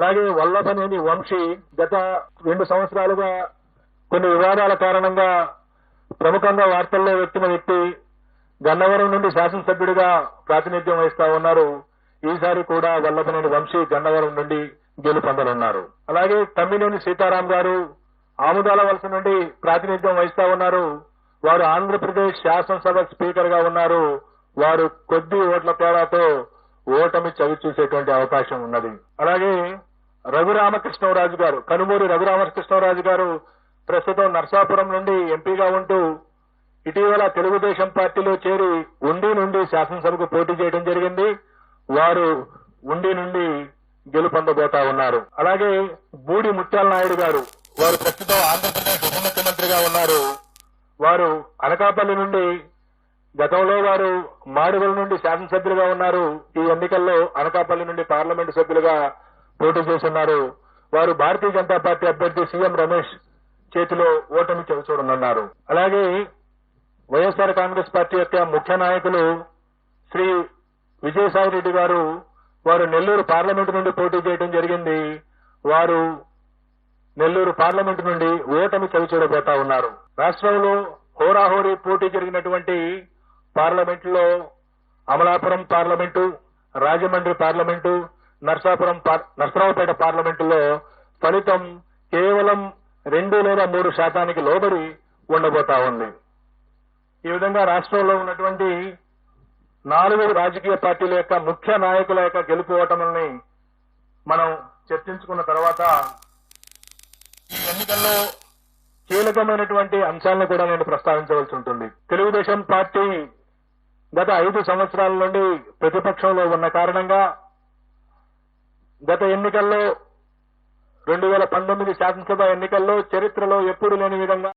అలాగే వల్లభనేని వంశీ గత రెండు సంవత్సరాలుగా కొన్ని వివాదాల కారణంగా ప్రముఖంగా వార్తల్లో వ్యక్తిన వ్యక్తి గన్నవరం నుండి శాసనసభ్యుడిగా ప్రాతినిధ్యం వహిస్తా ఉన్నారు. ఈసారి కూడా వల్లభనేని వంశీ గన్నవరం నుండి గెలుపొందనున్నారు అలాగే తమ్మినేని సీతారాం గారు ఆముదాల వలస నుండి ప్రాతినిధ్యం వహిస్తా ఉన్నారు. వారు ఆంధ్రప్రదేశ్ శాసనసభ స్పీకర్గా ఉన్నారు. వారు కొద్ది ఓట్ల తేడాతో ఓటమి చవి చూసేటువంటి అవకాశం ఉన్నది. అలాగే రఘురామకృష్ణరాజు గారు కనుమూరి రఘురామకృష్ణరాజు గారు ప్రస్తుతం నర్సాపురం నుండి ఎంపీగా ఉంటూ ఇటీవల తెలుగుదేశం పార్టీలో చేరి ఉండి నుండి శాసనసభకు పోటీ చేయడం జరిగింది. వారు ఉండి నుండి గెలుపొందబోతా ఉన్నారు. అలాగే బూడి ముత్యాల నాయుడు గారు వారు ప్రస్తుతం ఆంధ్రప్రదేశ్ ఉప ముఖ్యమంత్రిగా ఉన్నారు. వారు అనకాపల్లి నుండి గతంలో వారు మాడుగుల నుండి శాసనసభ్యులుగా ఉన్నారు. ఈ ఎన్నికల్లో అనకాపల్లి నుండి పార్లమెంటు సభ్యులుగా పోటీ చేస్తున్నారు. వారు భారతీయ జనతా పార్టీ అభ్యర్థి సీఎం రమేష్ చేతిలో ఓటమి చవిచూడనున్నారు అలాగే వైఎస్ఆర్ కాంగ్రెస్ పార్టీ యొక్క ముఖ్య నాయకులు శ్రీ విజయసాయి రెడ్డి గారు వారు నెల్లూరు పార్లమెంట్ నుండి పోటీ చేయడం జరిగింది. వారు నెల్లూరు పార్లమెంట్ నుండి ఓటమి చవిచూడబోతా ఉన్నారు. రాష్ట్రంలో హోరాహోరీ పోటీ జరిగినటువంటి పార్లమెంటులో అమలాపురం పార్లమెంటు రాజమండ్రి పార్లమెంటు నర్సాపురం నర్సరావుపేట పార్లమెంటులో ఫలితం కేవలం రెండు లేదా మూడు శాతానికి లోబడి ఉండబోతా ఉంది. ఈ విధంగా రాష్ట్రంలో ఉన్నటువంటి నాలుగు రాజకీయ పార్టీల యొక్క ముఖ్య నాయకుల యొక్క గెలుపు ఓటముల్ని మనం చర్చించుకున్న తర్వాత ఎన్నికల్లో కీలకమైనటువంటి అంశాలను కూడా నేను ప్రస్తావించవలసి ఉంటుంది. తెలుగుదేశం పార్టీ గత ఐదు సంవత్సరాల నుండి ప్రతిపక్షంలో ఉన్న కారణంగా గత ఎన్నికల్లో రెండు వేల పంతొమ్మిది శాసనసభ ఎన్నికల్లో చరిత్రలో ఎప్పుడు లేని విధంగా